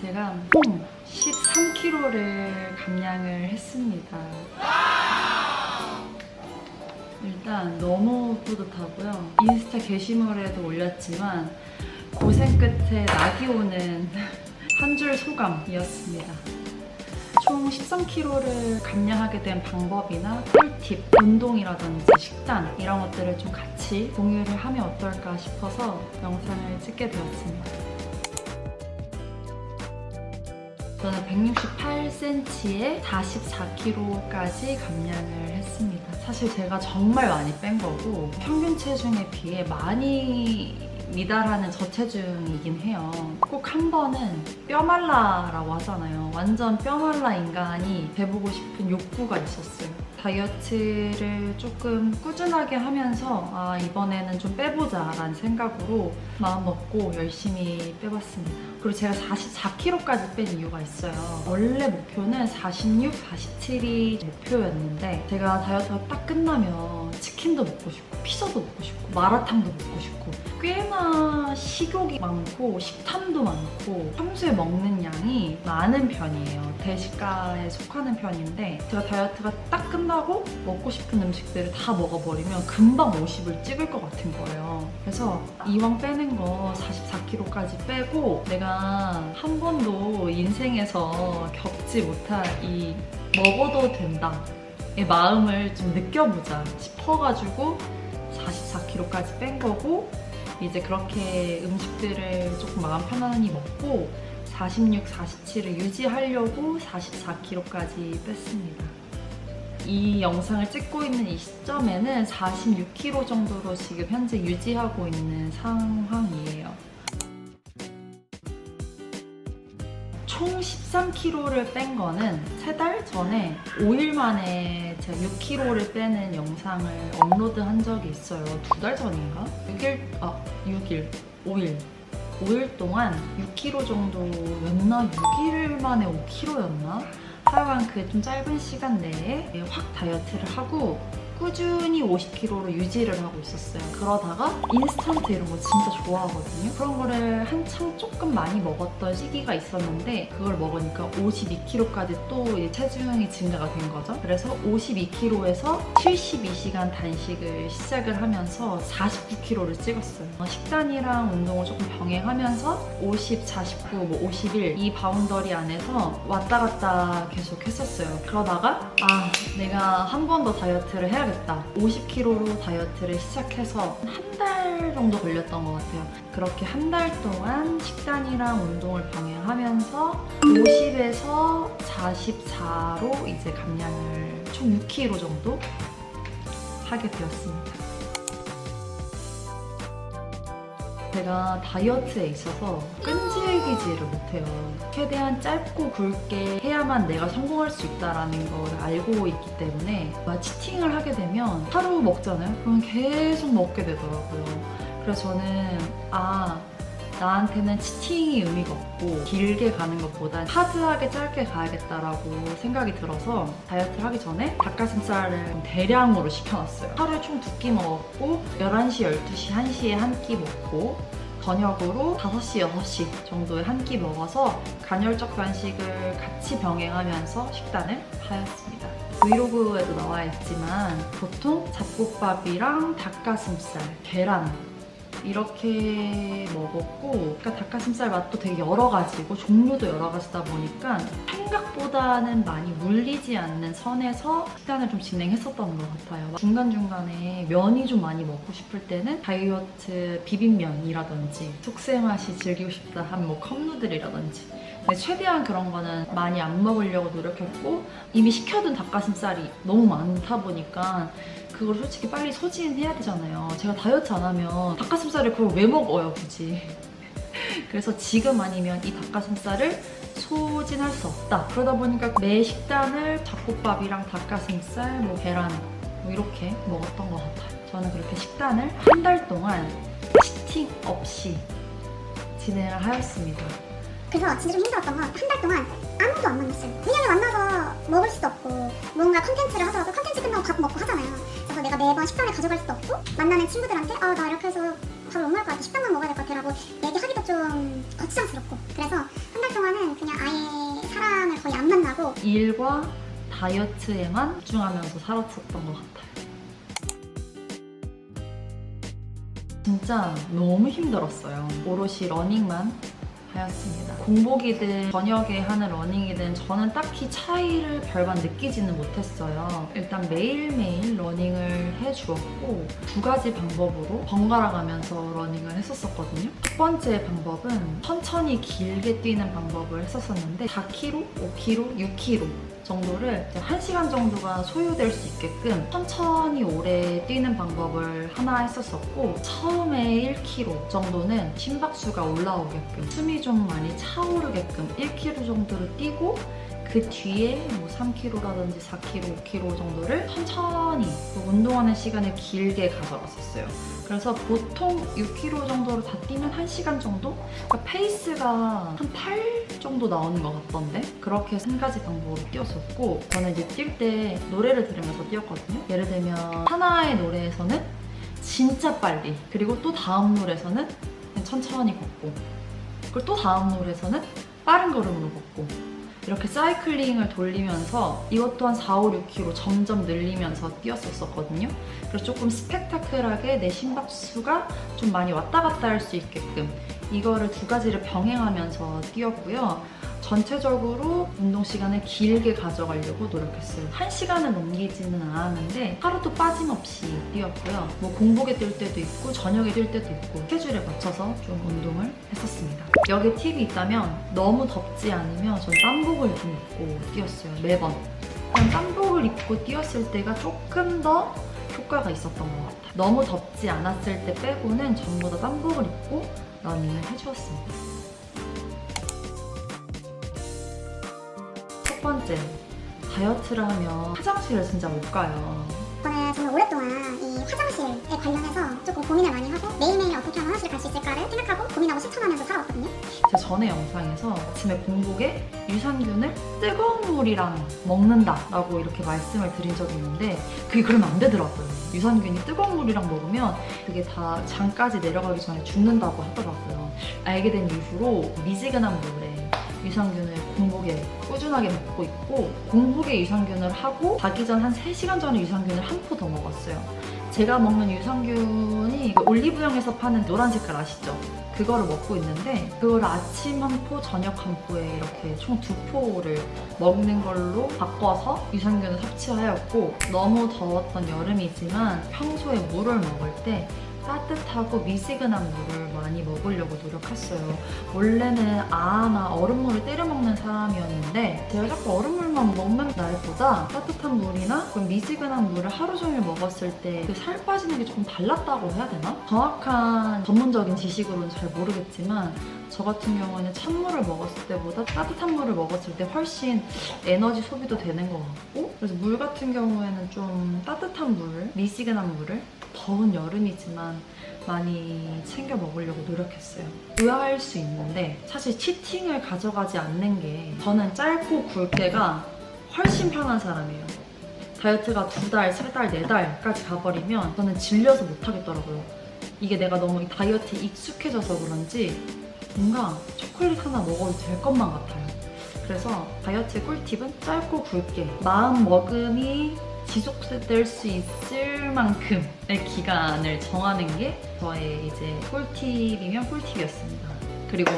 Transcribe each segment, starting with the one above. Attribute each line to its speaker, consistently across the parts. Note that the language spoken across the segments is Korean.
Speaker 1: 제가 총 13kg를 감량을 했습니다. 일단 너무 뿌듯하고요. 인스타 게시물에도 올렸지만 고생 끝에 낙이 오는 한 줄 소감이었습니다. 총 13kg를 감량하게 된 방법이나 꿀팁, 운동이라든지 식단 이런 것들을 좀 같이 공유를 하면 어떨까 싶어서 영상을 찍게 되었습니다. 저는 168cm에 44kg까지 감량을 했습니다. 사실 제가 정말 많이 뺀 거고 평균 체중에 비해 많이 미달하는 저체중이긴 해요. 꼭 한 번은 뼈말라라고 하잖아요. 완전 뼈말라 인간이 돼보고 싶은 욕구가 있었어요. 다이어트를 조금 꾸준하게 하면서 아 이번에는 좀 빼보자 라는 생각으로 마음 먹고 열심히 빼봤습니다. 그리고 제가 44kg까지 뺀 이유가 있어요. 원래 목표는 46, 47이 목표였는데 제가 다이어트가 딱 끝나면 치킨도 먹고 싶고 피자도 먹고 싶고 마라탕도 먹고 싶고 꽤나 식욕이 많고 식탐도 많고 평소에 먹는 양이 많은 편이에요. 대식가에 속하는 편인데 제가 다이어트가 딱 끝나고 먹고 싶은 음식들을 다 먹어버리면 금방 50을 찍을 것 같은 거예요. 그래서 이왕 빼는 거 44kg까지 빼고 내가 한 번도 인생에서 겪지 못한 이 먹어도 된다. 의 마음을 좀 느껴보자 싶어가지고 44kg까지 뺀 거고 이제 그렇게 음식들을 조금 마음 편안히 먹고 46, 47을 유지하려고 44kg까지 뺐습니다. 이 영상을 찍고 있는 이 시점에는 46kg 정도로 지금 현재 유지하고 있는 상황이에요. 13kg를 뺀 거는 3달 전에 5일 만에 제가 6kg를 빼는 영상을 업로드 한 적이 있어요. 두 달 전인가? 6일, 아, 6일, 5일. 5일 동안 6kg 정도였나? 6일 만에 5kg였나? 하여간 그 좀 짧은 시간 내에 확 다이어트를 하고 꾸준히 50kg로 유지를 하고 있었어요. 그러다가 인스턴트 이런 거 진짜 좋아하거든요. 그런 거를 한창 조금 많이 먹었던 시기가 있었는데 그걸 먹으니까 52kg까지 또 체중이 증가가 된 거죠. 그래서 52kg에서 72시간 단식을 시작을 하면서 49kg를 찍었어요. 어, 식단이랑 운동을 조금 병행하면서 50, 49, 뭐 51 이 바운더리 안에서 왔다 갔다 계속 했었어요. 그러다가 아 내가 한 번 더 다이어트를 해야 겠다. 50kg로 다이어트를 시작해서 한 달 정도 걸렸던 것 같아요. 그렇게 한 달 동안 식단이랑 운동을 병행하면서 50에서 44로 이제 감량을 총 6kg 정도 하게 되었습니다. 제가 다이어트에 있어서 끈질기지를 못해요. 최대한 짧고 굵게 해야만 내가 성공할 수 있다라는 걸 알고 있기 때문에 막 치팅을 하게 되면 하루 먹잖아요? 그러면 계속 먹게 되더라고요. 그래서 저는 아 나한테는 치팅이 의미가 없고 길게 가는 것보다 하드하게 짧게 가야겠다라고 생각이 들어서 다이어트를 하기 전에 닭가슴살을 좀 대량으로 시켜놨어요. 하루에 총 두 끼 먹었고 11시, 12시, 1시에 한 끼 먹고 저녁으로 5시, 6시 정도에 한 끼 먹어서 간헐적 단식을 같이 병행하면서 식단을 하였습니다. 브이로그에도 나와 있지만 보통 잡곡밥이랑 닭가슴살, 계란 이렇게 먹었고 그러니까 닭가슴살 맛도 되게 여러 가지고 종류도 여러 가지다 보니까 생각보다는 많이 물리지 않는 선에서 식단을 좀 진행했었던 것 같아요. 중간중간에 면이 좀 많이 먹고 싶을 때는 다이어트 비빔면이라든지 속세 맛이 즐기고 싶다 하면 뭐 컵누들이라든지 최대한 그런 거는 많이 안 먹으려고 노력했고 이미 시켜둔 닭가슴살이 너무 많다 보니까 그걸 솔직히 빨리 소진해야 되잖아요. 제가 다이어트 안 하면 닭가슴살을 그걸 왜 먹어요, 굳이. 그래서 지금 아니면 이 닭가슴살을 소진할 수 없다. 그러다 보니까 매 식단을 잡곡밥이랑 닭가슴살, 뭐 계란 뭐 이렇게 먹었던 것 같아요. 저는 그렇게 식단을 한 달 동안 치팅 없이 진행을 하였습니다.
Speaker 2: 그래서 진짜 좀 힘들었던 건 한 달 동안 아무도 안 만났어요. 그냥 만나서 먹을 수도 없고 뭔가 컨텐츠를 하더라도 컨텐츠 끝나고 밥 먹고 하잖아요. 그래서 내가 매번 식단을 가져갈 수도 없고 만나는 친구들한테 아 나 이렇게 해서 밥을 못 먹을 것 같아 식단만 먹어야 될 것 같아 라고 얘기하기도 좀 거추장스럽고 그래서 한 달 동안은 없고
Speaker 1: 일과 다이어트에만 집중하면서 살았었던 것 같아요. 진짜 너무 힘들었어요. 오롯이 러닝만 하였습니다. 공복이든 저녁에 하는 러닝이든 저는 딱히 차이를 별반 느끼지는 못했어요. 일단 매일매일 러닝을 해주었고 두 가지 방법으로 번갈아 가면서 러닝을 했었었거든요. 첫 번째 방법은 천천히 길게 뛰는 방법을 했었었는데 4km, 5km, 6km 정도를 이제 1시간 정도가 소요될 수 있게끔 천천히 오래 뛰는 방법을 하나 했었었고 처음에 1km 정도는 심박수가 올라오게끔 숨이 좀 많이 차오르게끔 1km 정도를 뛰고 그 뒤에 뭐 3km라든지 4km, 5km 정도를 천천히 그 운동하는 시간을 길게 가져갔었어요. 그래서 보통 6km 정도로 다 뛰면 1시간 정도? 그러니까 페이스가 한 8 정도 나오는 것 같던데? 그렇게 한 가지 방법으로 뛰었었고 저는 이제 뛸 때 노래를 들으면서 뛰었거든요. 예를 들면 하나의 노래에서는 진짜 빨리 그리고 또 다음 노래에서는 천천히 걷고 그리고 또 다음 노래에서는 빠른 걸음으로 걷고 이렇게 사이클링을 돌리면서 이것 또한 4, 5, 6km 점점 늘리면서 뛰었었거든요. 그래서 조금 스펙타클하게 내 심박수가 좀 많이 왔다 갔다 할 수 있게끔 이거를 두 가지를 병행하면서 뛰었고요. 전체적으로 운동 시간을 길게 가져가려고 노력했어요. 한 시간을 넘기지는 않았는데 하루도 빠짐없이 뛰었고요. 뭐 공복에 뛸 때도 있고 저녁에 뛸 때도 있고 스케줄에 맞춰서 좀 운동을 했었습니다. 여기 팁이 있다면 너무 덥지 않으면 전 땀복을 좀 입고 뛰었어요. 매번. 그냥 땀복을 입고 뛰었을 때가 조금 더 효과가 있었던 것 같아요. 너무 덥지 않았을 때 빼고는 전부 다 땀복을 입고 러닝을 해주었습니다. 첫 번째, 다이어트를 하면 화장실을 진짜 못 가요.
Speaker 2: 저는 정말 오랫동안 이 화장실에 관련해서 조금 고민을 많이 하고 매일매일
Speaker 1: 전에 영상에서 아침에 공복에 유산균을 뜨거운 물이랑 먹는다 라고 이렇게 말씀을 드린 적이 있는데 그게 그러면 안 되더라고요. 유산균이 뜨거운 물이랑 먹으면 그게 다 장까지 내려가기 전에 죽는다고 하더라고요. 알게 된 이후로 미지근한 물에 유산균을 공복에 꾸준하게 먹고 있고 공복에 유산균을 하고 자기 전 한 3시간 전에 유산균을 한 포 더 먹었어요. 제가 먹는 유산균이 그 올리브영에서 파는 노란 색깔 아시죠? 그거를 먹고 있는데 그걸 아침 한 포, 저녁 한 포에 이렇게 총 두 포를 먹는 걸로 바꿔서 유산균을 섭취하였고 너무 더웠던 여름이지만 평소에 물을 먹을 때 따뜻하고 미지근한 물을 많이 먹으려고 노력했어요. 원래는 아나 얼음물을 때려 먹는 사람이었는데 제가 자꾸 얼음물만 먹는 날보다 따뜻한 물이나 그런 미지근한 물을 하루 종일 먹었을 때 그 살 빠지는 게 조금 달랐다고 해야 되나? 정확한 전문적인 지식으로는 잘 모르겠지만 저 같은 경우는 찬물을 먹었을 때보다 따뜻한 물을 먹었을 때 훨씬 에너지 소비도 되는 것 같고 그래서 물 같은 경우에는 좀 따뜻한 물, 미지근한 물을 더운 여름이지만 많이 챙겨 먹으려고 노력했어요. 의아할 수 있는데 사실 치팅을 가져가지 않는 게 저는 짧고 굵게가 훨씬 편한 사람이에요. 다이어트가 두 달, 세 달, 네 달까지 가버리면 저는 질려서 못하겠더라고요. 이게 내가 너무 이 다이어트에 익숙해져서 그런지 뭔가 초콜릿 하나 먹어도 될 것만 같아요. 그래서 다이어트의 꿀팁은 짧고 굵게 마음 먹음이 지속될 수 있을 만큼의 기간을 정하는 게 저의 이제 꿀팁이면 꿀팁이었습니다. 그리고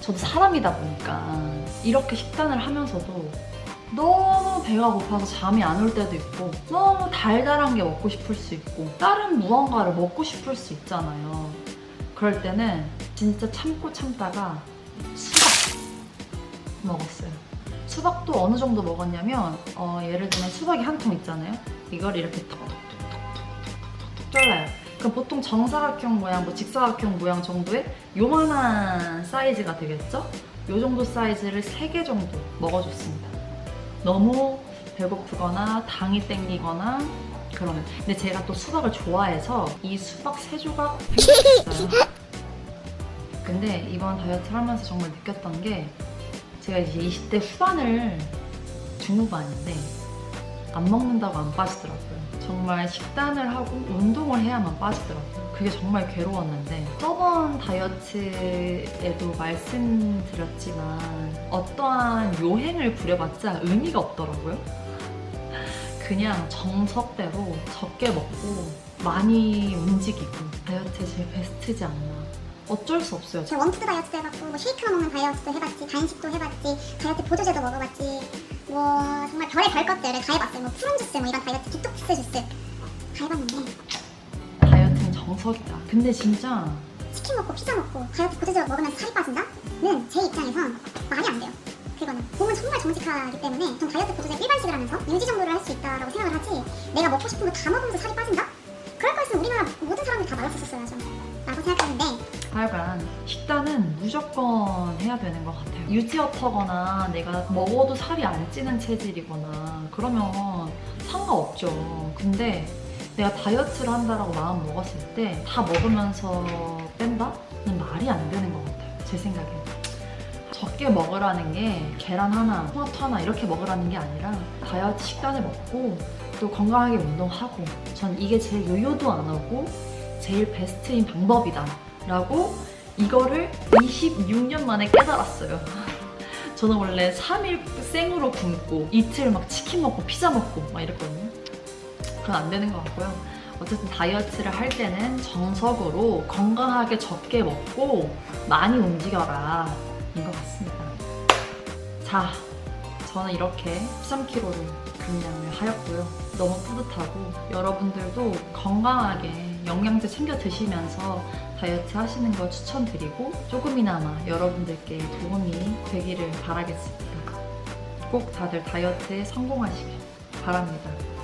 Speaker 1: 저도 사람이다 보니까 이렇게 식단을 하면서도 너무 배가 고파서 잠이 안 올 때도 있고 너무 달달한 게 먹고 싶을 수 있고 다른 무언가를 먹고 싶을 수 있잖아요. 그럴 때는 진짜 참고 참다가 수박 먹었어요. 수박도 어느 정도 먹었냐면 어, 예를 들면 수박이 한 통 있잖아요. 이걸 이렇게 톡톡톡톡톡톡톡 잘라요. 그럼 보통 정사각형 모양, 뭐 직사각형 모양 정도의 요만한 사이즈가 되겠죠? 요 정도 사이즈를 3개 정도 먹어줬습니다. 너무 배고프거나 당이 땡기거나 그러면 근데 제가 또 수박을 좋아해서 이 수박 세 조각 팽했어요. 근데 이번 다이어트 하면서 정말 느꼈던 게 제가 이제 20대 후반을 중후반인데 안 먹는다고 안 빠지더라고요. 정말 식단을 하고 운동을 해야만 빠지더라고요. 그게 정말 괴로웠는데 저번 다이어트에도 말씀드렸지만 어떠한 요행을 부려봤자 의미가 없더라고요. 그냥 정석대로 적게 먹고 많이 움직이고 다이어트에 제일 베스트지 않나. 어쩔 수 없어요.
Speaker 2: 제가 원푸드 다이어트도 해봤고 뭐 쉐이크만 먹는 다이어트도 해봤지 단식도 해봤지 다이어트 보조제도 먹어봤지 뭐 정말 별의 별 것들을 다 해봤어요 뭐 푸른 주스 뭐 이런 다이어트 디톡스 주스 다 해봤는데
Speaker 1: 다이어트는 정석이다. 근데 진짜
Speaker 2: 치킨 먹고 피자 먹고 다이어트 보조제 먹으면서 살이 빠진다?는 제 입장에선 말이 안 돼요 그거는 몸은 정말 정직하기 때문에 전 다이어트 보조제 일반식을 하면서 유지 정도를 할 수 있다고 생각을 하지 내가 먹고 싶은 거 다 먹으면서 살이 빠진다? 그럴 거였으면 우리나라 모든 사람들이 다 말랐었어야죠 라고 생각하는데
Speaker 1: 하여간 식단은 무조건 해야 되는 것 같아요. 유지어터거나 내가 먹어도 살이 안 찌는 체질이거나 그러면 상관없죠. 근데 내가 다이어트를 한다라고 마음 먹었을 때 다 먹으면서 뺀다는 말이 안 되는 것 같아요. 제 생각에. 적게 먹으라는 게 계란 하나, 토마토 하나 이렇게 먹으라는 게 아니라 다이어트 식단을 먹고 또 건강하게 운동하고 전 이게 제일 요요도 안 하고 제일 베스트인 방법이다 라고 이거를 26년 만에 깨달았어요. 저는 원래 3일 생으로 굶고 이틀 막 치킨 먹고 피자 먹고 막 이랬거든요. 그건 안 되는 것 같고요. 어쨌든 다이어트를 할 때는 정석으로 건강하게 적게 먹고 많이 움직여라 인 것 같습니다. 자, 저는 이렇게 13kg를 감량을 하였고요. 너무 뿌듯하고 여러분들도 건강하게 영양제 챙겨 드시면서 다이어트 하시는 걸 추천드리고 조금이나마 여러분들께 도움이 되기를 바라겠습니다. 꼭 다들 다이어트에 성공하시길 바랍니다.